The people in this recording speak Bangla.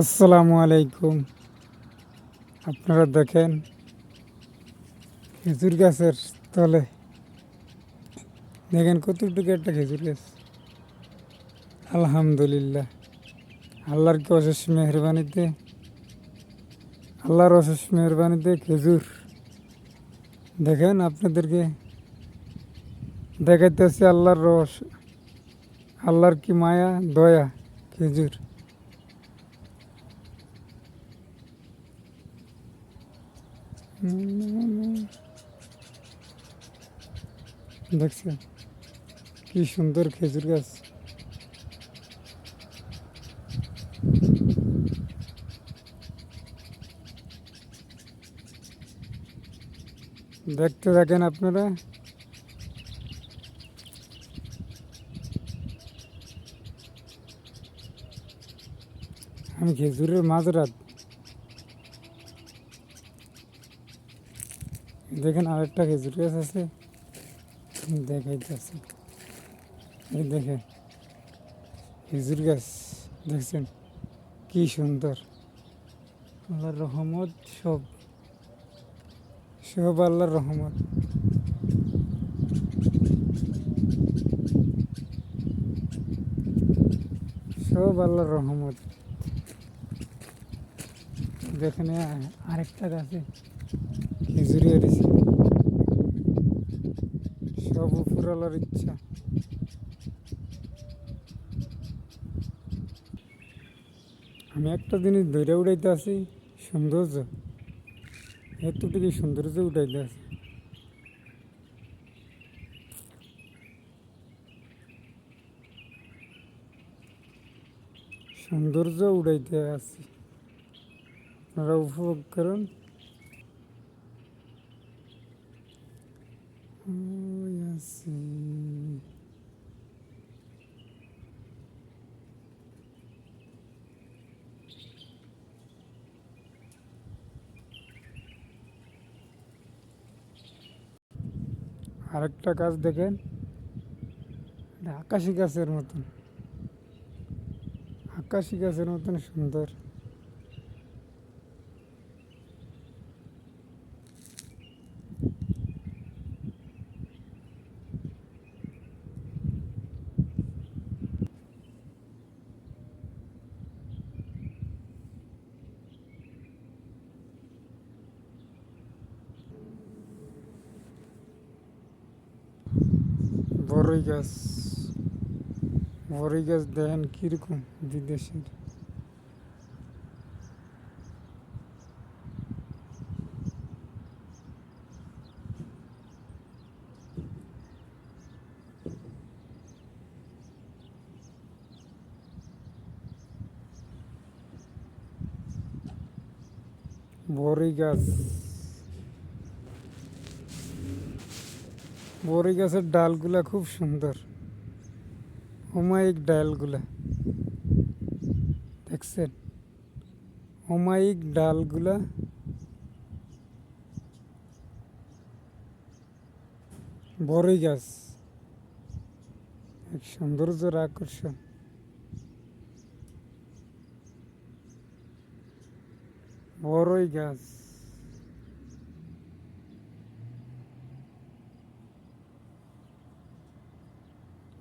আসসালামু আলাইকুম। আপনারা দেখেন, খেজুর গাছের তলে, দেখেন কতটুকু একটা খেজুর গাছ। আলহামদুলিল্লাহ। আল্লাহর কি অশেষ মেহরবানিতে, আল্লাহর অশেষ মেহরবানিতে খেজুর। দেখেন আপনাদেরকে দেখাইতেছে আল্লাহর রস, আল্লাহর কি মায়া, দয়া, খেজুর। দেখছেন? কি সুন্দর খেজুর গাছ। দেখতে থাকেন আপনারা। আমি খেজুরের মাঝরাত। দেখেন আরেকটা খেজুর গাছ আছে। দেখাইতেছে। এই দেখেন, খেজুর গাছ, দেখছেন? কি সুন্দর। আল্লাহর রহমত সব সব আল্লাহর রহমত। সব আল্লাহর রহমত। দেখেন আরেকটা গাছে খেজুরি এড়েছে সব উপরওয়ালার ইচ্ছা। আমি একটা জিনিস ধরে উড়াইতে আছি সৌন্দর্য। এতটুকু সৌন্দর্য উঠাইতে আছে সৌন্দর্য উড়াইতে আছি আপনারা উপভোগ করুন। আরেকটা গাছ দেখেন। আকাশি গাছের মতন। আকাশি গাছের মতন সুন্দর। বড়ই গাছ বড়ই গাছ দেখেন কীরকম বিদেশের বড়ই গাছ বড়ই গাছের ডালগুলা খুব সুন্দর। অমায়িক ডালগুলা। দেখছেন? অমায়িক ডালগুলা। বড়ই গাছ। এক সৌন্দর্যের আকর্ষণ। বড়ই গাছ।